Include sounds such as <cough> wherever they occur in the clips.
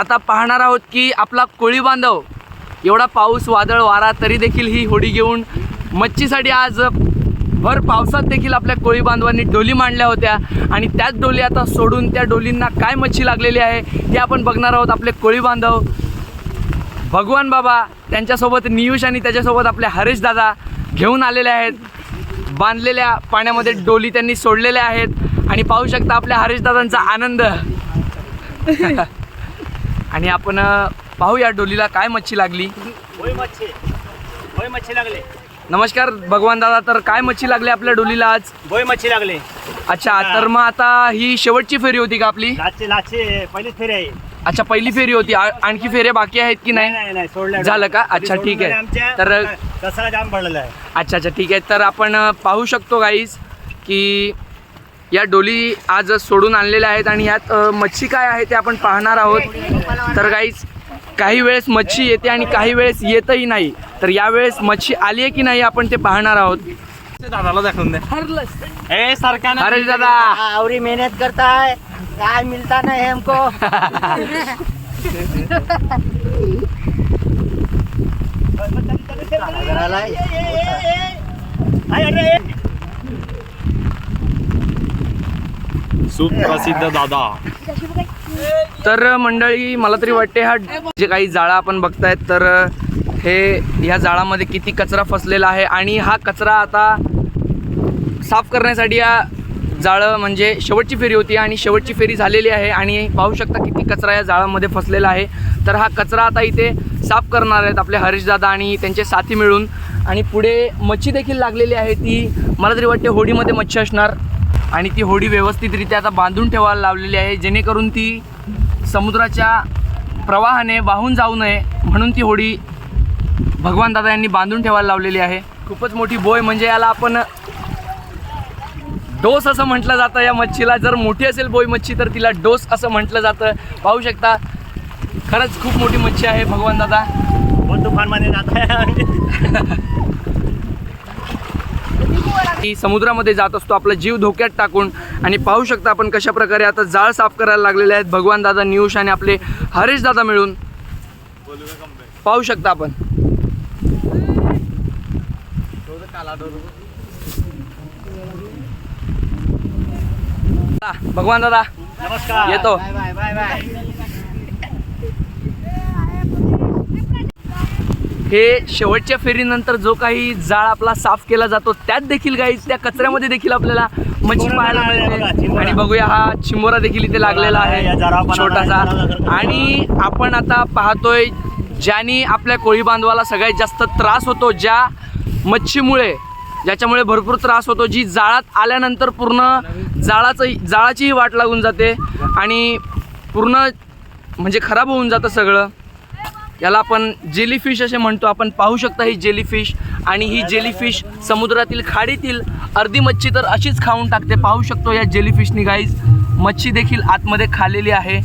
आता पाहणार आहोत की आपला कोळी बांधव एवढा पाऊस वादळ वारा तरी देखील ही होडी घेऊन मच्छीसाठी आज भर पावसात देखील आपल्या कोळी बांधवांनी डोली मांडल्या होत्या. आणि त्याच डोली आता सोडून त्या डोलींना काय मच्छी लागलेली आहे हे आपण बघणार आहोत आपले कोळी बांधव. भगवान बाबा त्यांच्यासोबत नियुष आणि त्याच्यासोबत आपले हरेश दादा घेऊन आलेले आहेत. बांधलेल्या पाण्यामध्ये डोली त्यांनी सोडलेल्या आहेत. आणि पाहू शकता आपल्या हरेश दादांचा आनंद. <laughs> आणि आपण पाहूया डोलीला काय मच्छी लागली. मच्छी. होय मच्छी लागले. नमस्कार भगवान दादा तर काय मच्छी लागली आपल्या डोलीला आज? बोय मच्छी लागले. अच्छा तर मग आता ही शेवटची फेरी होती का आपली? लाचे लाचे पहिलीच फेरी आहे. अच्छा पहिली फेरी होती. आणखी फेऱ्या बाकी आहेत की नाही? नाही नाही सोडल्या झालं का? अच्छा, ठीक आहे. तर- कसाला जाम पडलेला आहे. अच्छा अच्छा ठीक आहे. तर आपण पाहू शकतो गाईज की या डोली आज सोडून आणलेल्या आहेत आणि यात मच्छी काय आहे ते आपण पाहणार आहोत. तर गाईज काही वेळेस मच्छी येते आणि काही वेळेस येतही नाही. तर यावेळेस मच्छी आली आहे की नाही आपण ते पाहणार आहोत. दादाला दाखवून द्या. सारखा हरेश दादा. आवरी मेहनत करता है काय मिलता नहीं हमको. <laughs> हाय, अरे सुप्रसिद्ध दादा. तर मंडळी मला तरी वाटते हा जे काही जाळा आपण बघतायत तर हे ह्या जाळामध्ये किती कचरा फसलेला आहे आणि हा कचरा आता साफ करण्यासाठी या जाळं म्हणजे शेवटची फेरी होती आणि शेवटची फेरी झालेली आहे आणि पाहू शकता किती कचरा या जाळामध्ये फसलेला आहे. तर हा कचरा आता इथे साफ करणार आहेत आपले हरीशदादा आणि त्यांचे साथी मिळून. आणि पुढे मच्छी देखील लागलेली आहे ती मला तरी वाटते होडीमध्ये मच्छी असणार. आणि ती होडी व्यवस्थितरित्या आता बांधून ठेवायला लावलेली आहे. जेणेकरून ती समुद्राच्या प्रवाहाने वाहून जाऊ नये म्हणून ती होडी भगवान दादा यांनी बांधून ठेवायला लावलेली आहे. खूपच मोठी बोय म्हणजे याला आपण डोस असं म्हटलं जातं. या मच्छीला जर मोठी असेल बोई मच्छी तर तिला डोस असं म्हटलं जातं. पाहू शकता खरंच खूप मोठी मच्छी आहे भगवान दादा. तुफानमध्ये जात आहे समुद्रामध्ये जात असतो आपला जीव धोक्यात टाकून. आणि पाहू शकता आपण कशा प्रकारे आता जाळ साफ करायला लागलेले आहेत. भगवान दादा नियुष आणि आपले हरेश दादा मिळून. पाहू शकता आपण. भगवान दादा नमस्कार. येतो बाय बाय बाय बाय हे शेवटच्या फेरीनंतर जो काही जाळ आपला साफ केला जातो त्यात देखील काही त्या कचऱ्यामध्ये देखील आपल्याला मच्छी पाहायला मिळते. आणि बघूया हा चिंबोरा देखील इथे लागलेला आहे, छोटासा. आणि आपण आता पाहतोय ज्यानी आपल्या कोळी बांधवाला सगळ्यात जास्त त्रास होतो ज्या मच्छीमुळे ज्याच्यामुळे भरपूर त्रास होतो जी जाळात आल्यानंतर पूर्ण जाळाचं जाळाचीही वाट लागून जाते आणि पूर्ण म्हणजे खराब होऊन जातं सगळं याला आपण जेलीफिश असे म्हणतो. आपण पाहू शकता ही जेलीफिश आणि ही जेलीफिश समुद्रातील खाडीतील अर्धी मच्छी तर अशीच खाऊन टाकते. पाहू शकतो या जेलीफिशनी गाईज मच्छी देखील आतमध्ये खालेली आहे.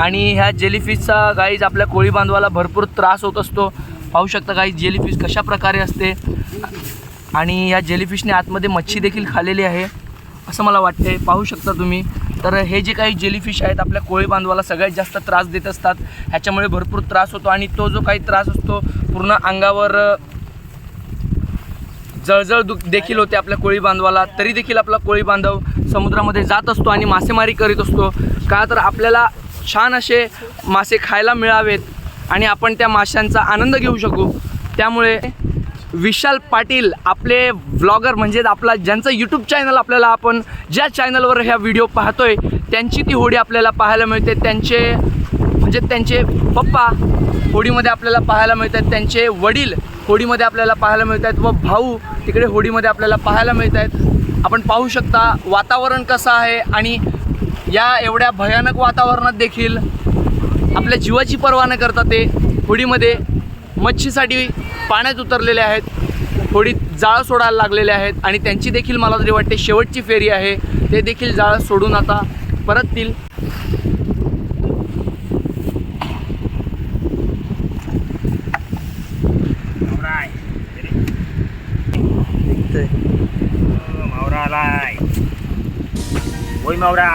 आणि ह्या जेलीफिशचा गाईज आपल्या कोळी बांधवाला भरपूर त्रास होत असतो. पाहू शकता गाईज जेलीफिश कशा प्रकारे असते. आणि या जेलीफिशने आतमध्ये मच्छी देखील खालेली आहे. असं मला वाटते पाहू शकता तुम्ही. तर हे जे काही जेलीफिश आहेत आपल्या कोळी बांधवाला सगळ्यात जास्त त्रास देत असतात. ह्याच्यामुळे भरपूर त्रास होतो आणि तो जो काही त्रास असतो पूर्ण अंगावर जळजळ दु देखील होते आपल्या कोळी बांधवाला. तरी देखील आपला कोळी बांधव समुद्रामध्ये जात असतो आणि मासेमारी करीत असतो. का तर आपल्याला छान असे मासे खायला मिळावेत आणि आपण त्या माशांचा आनंद घेऊ शकू. त्यामुळे विशाल पाटील आपले व्लॉगर म्हणजे आपला ज्यांचं यूट्यूब चॅनल आपल्याला आपण ज्या चॅनलवर ह्या व्हिडिओ पाहतोय त्यांची ती होडी आपल्याला पाहायला मिळते. त्यांचे म्हणजे त्यांचे पप्पा होडीमध्ये आपल्याला पाहायला मिळतात. त्यांचे वडील होडीमध्ये आपल्याला पाहायला मिळत आहेत व भाऊ तिकडे होडीमध्ये आपल्याला पाहायला मिळत आहेत आपण पाहू शकता वातावरण कसं आहे आणि या एवढ्या भयानक वातावरणात देखील आपल्या जीवाची पर्वा न करता ते होडीमध्ये मच्छीसाठी पाण्यात उतरलेले आहेत. थोडी जाळं सोडायला लागलेले आहेत आणि त्यांची देखील मला तरी वाटते शेवटची फेरी आहे. ते देखील जाळं सोडून आता परततील. मावरा मावरा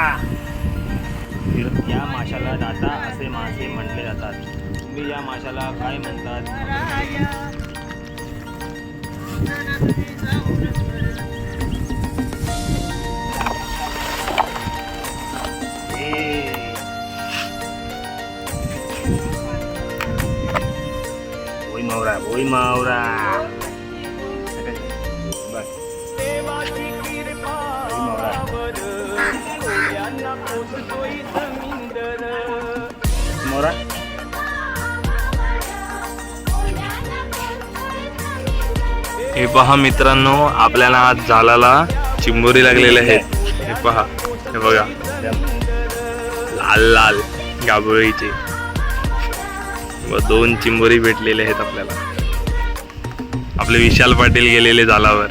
या माशाला दाता असे मासे म्हटले जातात. तुम्ही या माशाला काय म्हणतात? मावरा मोरा हे पहा मित्रांनो आपल्याला आज झालाला चिंबोरी लागलेले आहेत. हे पहा हे बघा. लाल लाल गाबोळीचे व दोन चिंबोरी भेटलेले आहेत आपल्याला. आपले विशाल पाटील गेलेले झालावर.